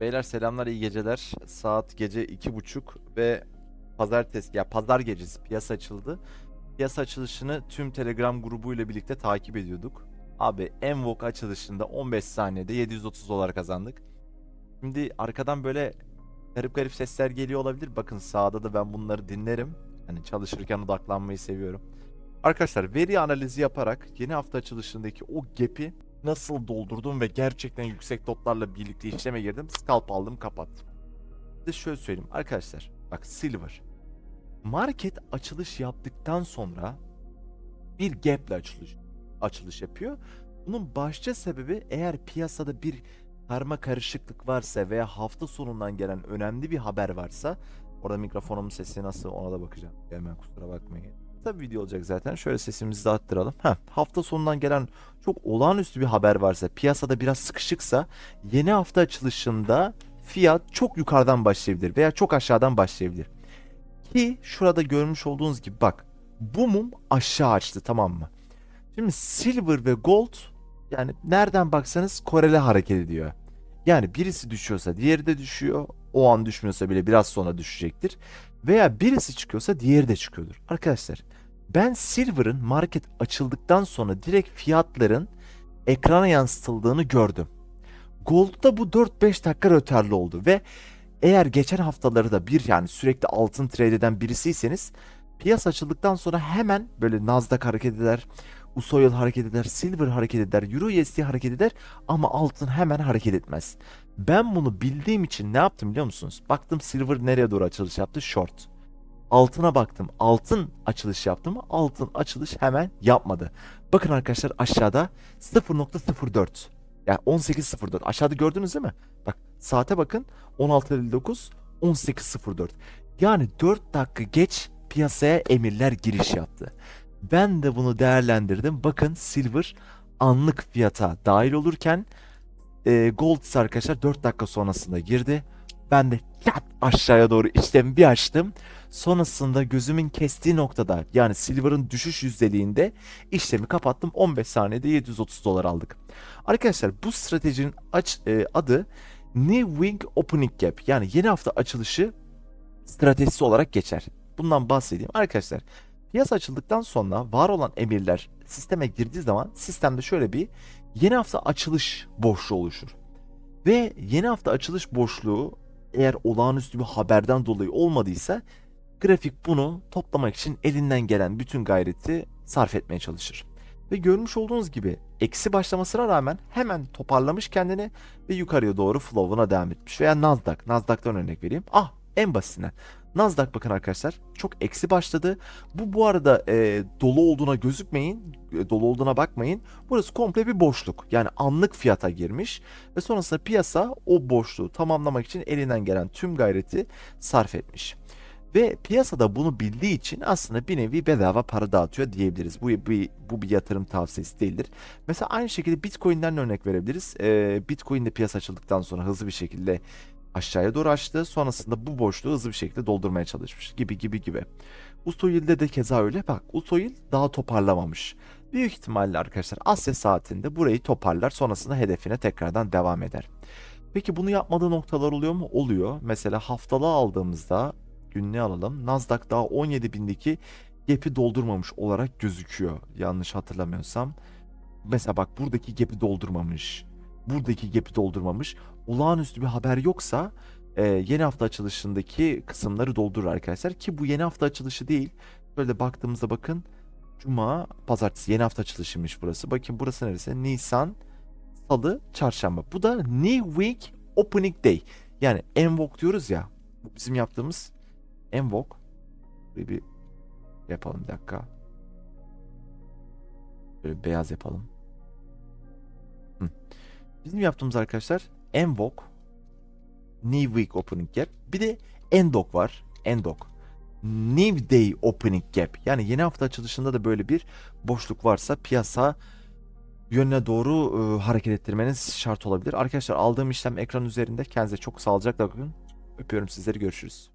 Beyler selamlar iyi geceler. Saat gece iki buçuk ve pazartesi ya pazar gecesi piyasa açıldı. Piyasa açılışını tüm Telegram grubuyla birlikte takip ediyorduk. Abi Envok açılışında 15 saniyede 730 dolar kazandık. Şimdi arkadan böyle garip garip sesler geliyor olabilir. Bakın sağda da ben bunları dinlerim. Hani çalışırken odaklanmayı seviyorum. Arkadaşlar veri analizi yaparak yeni hafta açılışındaki o gap'i nasıl doldurdum ve gerçekten yüksek toplarla birlikte işleme girdim. Scalp aldım kapattım. Size şöyle söyleyeyim arkadaşlar. Bak Silver. Market açılış yaptıktan sonra bir gap'le açılış, açılış yapıyor. Bunun başlıca sebebi eğer piyasada bir karma karışıklık varsa veya hafta sonundan gelen önemli bir haber varsa orada mikrofonumun sesi nasıl ona da bakacağım. Hemen kusura bakmayın. Tabii video olacak zaten. Şöyle sesimizi de arttıralım. Heh, hafta sonundan gelen çok olağanüstü bir haber varsa, piyasada biraz sıkışıksa yeni hafta açılışında fiyat çok yukarıdan başlayabilir veya çok aşağıdan başlayabilir. Ki şurada görmüş olduğunuz gibi bak bu mum aşağı açtı tamam mı? Şimdi silver ve gold yani nereden baksanız koreli hareket ediyor. Yani birisi düşüyorsa diğeri de düşüyor. O an düşmüyorsa bile biraz sonra düşecektir. Veya birisi çıkıyorsa diğeri de çıkıyordur. Arkadaşlar ben Silver'ın market açıldıktan sonra direkt fiyatların ekrana yansıtıldığını gördüm. Gold'da bu 4-5 dakika rötarlı oldu ve eğer geçen haftaları da bir yani sürekli altın trade eden birisiyseniz piyasa açıldıktan sonra hemen böyle Nasdaq hareket eder, USOYL hareket eder, Silver hareket eder, Euro USD hareket eder ama altın hemen hareket etmez. Ben bunu bildiğim için ne yaptım biliyor musunuz? Baktım Silver nereye doğru açılış yaptı? Short. Altına baktım. Altın açılış yaptı mı? Altın açılış hemen yapmadı. Bakın arkadaşlar aşağıda 0.04. Yani 18.04. Aşağıda gördünüz değil mi? Bak saate bakın 16.59 18.04. Yani 4 dakika geç piyasaya emirler giriş yaptı. Ben de bunu değerlendirdim. Bakın Silver anlık fiyata dahil olurken e, Gold ise arkadaşlar 4 dakika sonrasında girdi. Ben de çat aşağıya doğru işlemi bir açtım. Sonrasında gözümün kestiği noktada yani Silver'ın düşüş yüzdeliğinde işlemi kapattım. 15 saniyede 730 dolar aldık. Arkadaşlar bu stratejinin aç, e, adı New Wing Opening Gap yani yeni hafta açılışı stratejisi olarak geçer. Bundan bahsedeyim. Arkadaşlar piyasa açıldıktan sonra var olan emirler sisteme girdiği zaman sistemde şöyle bir yeni hafta açılış boşluğu oluşur. Ve yeni hafta açılış boşluğu eğer olağanüstü bir haberden dolayı olmadıysa grafik bunu toplamak için elinden gelen bütün gayreti sarf etmeye çalışır. Ve görmüş olduğunuz gibi eksi başlamasına rağmen hemen toparlamış kendini ve yukarıya doğru flow'una devam etmiş. Veya Nasdaq. Nasdaq'tan örnek vereyim. Ah en basitinden. Nasdaq bakın arkadaşlar çok eksi başladı. Bu bu arada e, dolu olduğuna gözükmeyin. e, dolu olduğuna bakmayın. Burası komple bir boşluk. Yani anlık fiyata girmiş. Ve sonrasında piyasa o boşluğu tamamlamak için elinden gelen tüm gayreti sarf etmiş. Ve piyasada bunu bildiği için aslında bir nevi bedava para dağıtıyor diyebiliriz. Bu bir, bu bir yatırım tavsiyesi değildir. Mesela aynı şekilde Bitcoin'den örnek verebiliriz. Ee, Bitcoin de piyasa açıldıktan sonra hızlı bir şekilde aşağıya doğru açtı. Sonrasında bu boşluğu hızlı bir şekilde doldurmaya çalışmış gibi gibi gibi. Usoyil'de de keza öyle. Bak Usoyil daha toparlamamış. Büyük ihtimalle arkadaşlar Asya saatinde burayı toparlar. Sonrasında hedefine tekrardan devam eder. Peki bunu yapmadığı noktalar oluyor mu? Oluyor. Mesela haftalığı aldığımızda günlüğü alalım. Nasdaq daha 17.000'deki gap'i doldurmamış olarak gözüküyor. Yanlış hatırlamıyorsam. Mesela bak buradaki gap'i doldurmamış. Buradaki gap'i doldurmamış. Olağanüstü bir haber yoksa e, yeni hafta açılışındaki kısımları doldurur arkadaşlar. Ki bu yeni hafta açılışı değil. Böyle baktığımızda bakın. Cuma, pazartesi yeni hafta açılışıymış burası. Bakın burası neresi? Nisan, Salı, Çarşamba. Bu da New Week Opening Day. Yani Envok diyoruz ya. Bu bizim yaptığımız Envok. Burayı bir yapalım bir dakika. Böyle beyaz yapalım. Hı. Bizim yaptığımız arkadaşlar Envok, New Week Opening Gap. Bir de Endok var. Endok. New Day Opening Gap. Yani yeni hafta açılışında da böyle bir boşluk varsa piyasa yönüne doğru e, hareket ettirmeniz şart olabilir. Arkadaşlar aldığım işlem ekran üzerinde. Kendinize çok sağlıcakla bakın. Öpüyorum sizleri. Görüşürüz.